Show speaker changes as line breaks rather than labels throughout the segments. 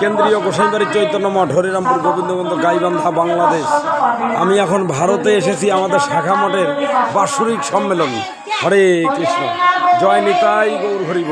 কেন্দ্রীয় গোসাইবাড়ির চৈতন্য মঠ, হরিরামপুর গোবিন্দবন্ধ গাইবান্ধা, বাংলাদেশ। আমি এখন ভারতে এসেছি আমাদের শাখা মঠের বাৎসরিক সম্মেলন। হরে কৃষ্ণ। জয় নিতাই গৌর হরি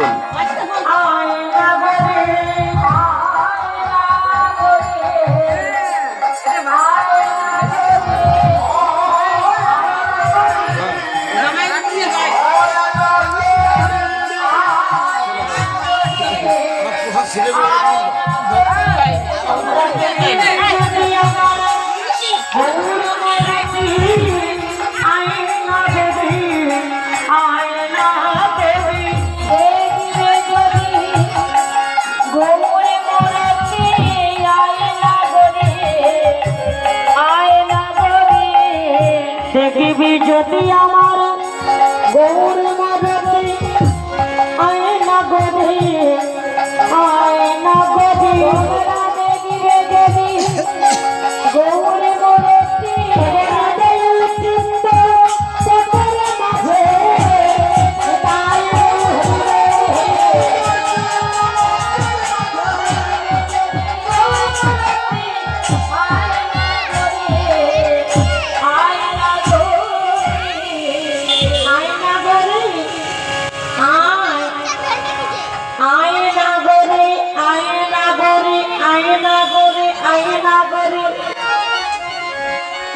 দেখিবি যদি আমার গৌর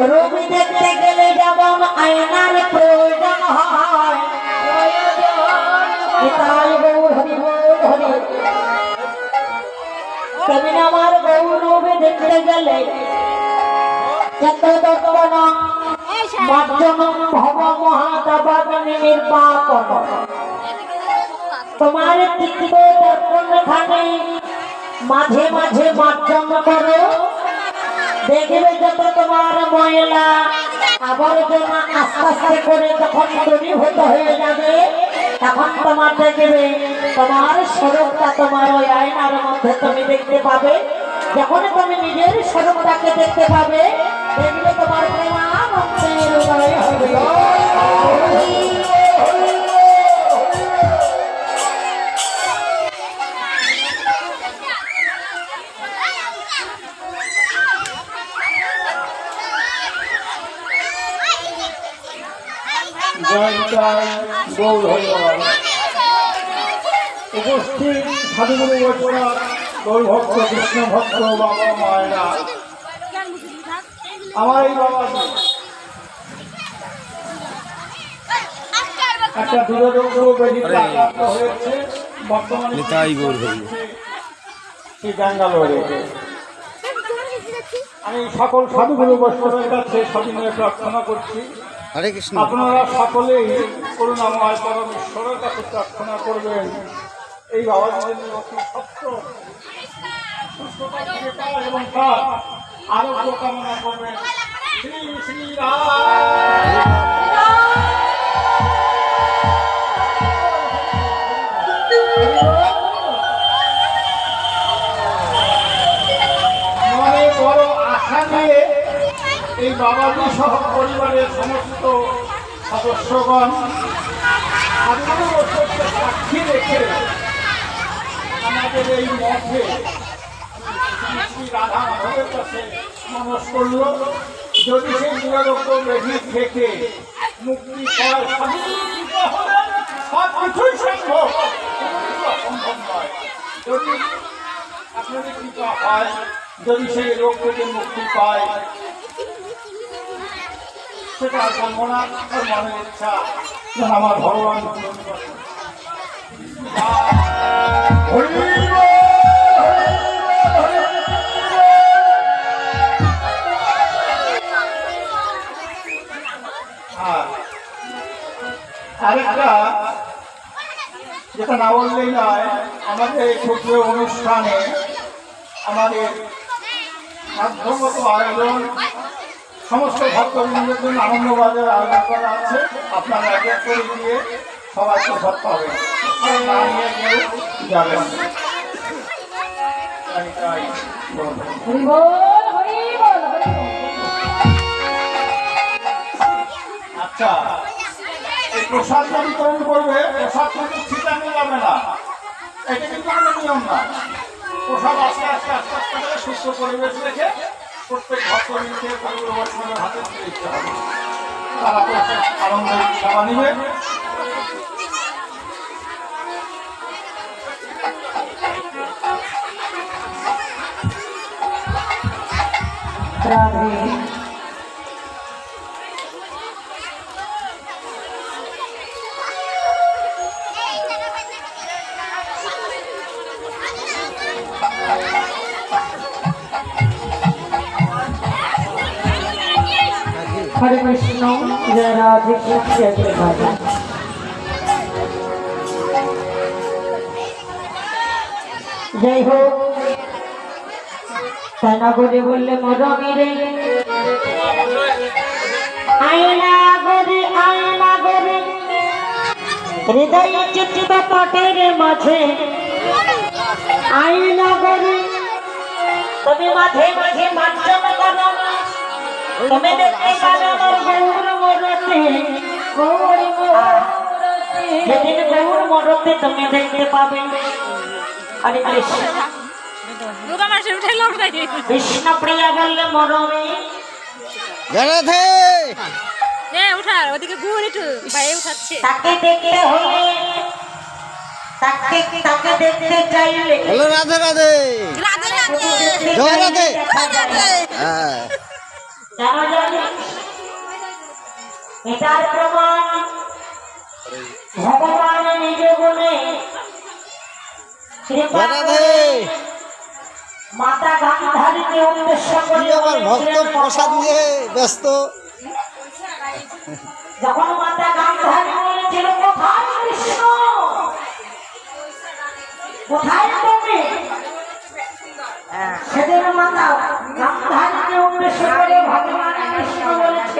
রবি দেখতে গেলে যেমন আয়নার প্রয়োজন হয় তাই গৌর হরি বল হরি তেমনি আমার গৌরবে দেখতে গেলে যত দর্পণ মাধ্যম ভব মহাদাবাগনে নির্বাপন তোমার চিত্ত দর্পণ খানে মাঝে মাঝে মাধ্যম করো। দেখবে যত তোমার ময়লা আবর্জনা আস্তে আস্তে করে যখন দূরীভূত হয়ে যাবে, তখন তোমার দেখবে, তোমার স্বরূপটা তোমার ওই আয়নার মধ্যে তুমি দেখতে পাবে। যখন তুমি নিজের স্বরূপটাকে দেখতে পাবে, দেখবে তোমার প্রেমানন্দের উদয় হবে।
নিতাই গৌর উপস্থিত সাধুগুরু বৈষ্ণব কৃষ্ণ ভক্ত বাবা মায়েরা। আমার এই বাবা একটা দুরোগ্য হয়েছে। বর্তমানে
গৌর।
সেই ব্যাঙ্গালোরে। আমি সকল সাধুগুরু বৈষ্ণবের কাছে সবিনয় প্রার্থনা করছি।
হরে কৃষ্ণ।
আপনারা সকলেই করুণাময় পরম ঈশ্বরের কাছে প্রার্থনা করবেন। এই বাবার জন্য অতি সত্য এবং তার আরোগ্য কামনা করবেন। শ্রী শ্রী রাম। বাবাজি সহ পরিবারের সমস্ত সদস্যগণ আগুন বছরকে সাক্ষী রেখে আমাদের এই মঠে রাধা মাধবের কাছে মনস করল। যদি সেই নিরোগ্য ব্যাধি থেকে মুক্তি পায় সব কিছুই সম্ভব অসম্ভব নয়। যদি আপনাদের কৃপা হয়, যদি সেই রোগ থেকে মুক্তি পায় সেটা বলব না আর মনের ইচ্ছা আমার ভগবান পূরণ করে। আরেকটা, যেটা না বললেই নয়, আমাদের ক্ষুদ্র অনুষ্ঠানে আমাদের সাধ্যমতো আয়োজন সমস্ত ভক্তবৃন্দের জন্য আনন্দবাজার আয়োজন করা আছে আপনারা এক করে দিয়ে সবাইকে নিয়ে কেউ যাবেন আচ্ছা এই প্রসাদটা বিতরণ করবে, প্রসাদ কিন্তু ছিটানো যাবে না। এটা কিন্তু আমাদের নিয়ম না। প্রসাদ আস্তে আস্তে আস্তে আস্তে সুস্থ পরিবেশ রেখে প্রত্যেক ভক্তকে পরিবার বর্ষণের হাতে তুলে দিতে হবে। তারা
হরে কৃষ্ণ, জয় রাধে কৃষ্ণ যাই হোক তানা করে বললে মরমিরে আয়না গরে আয়না গরে, হৃদয় চিত্ত পটের মাঝে। আয়না গরে তুমি মাঝে মাঝে মাধ্যম করো আমার গৌর মরতে তুমি দেখতে পাবে। হরে কৃষ্ণ কৃষ্ণ প্রিয়া বললে মরমে।
রাধে
তাকে দেখতে হলে তাকে তাকে দেখতে চাইলে।
রাধে রাধে।
রাধে
কেন জানি এটার প্রমাণ ভগবান নিজে বলে মাতা গান্ধারীকে উদ্দেশ্য করে
আমার ভক্ত প্রসাদ নিয়ে ব্যস্ত।
যখন মাতা গান্ধারী বলেছিল কোথায় কৃষ্ণ? কোথায় তুমি? সেদিন মাতা সন্তানকে উদ্দেশ্য করে ভগবান কৃষ্ণ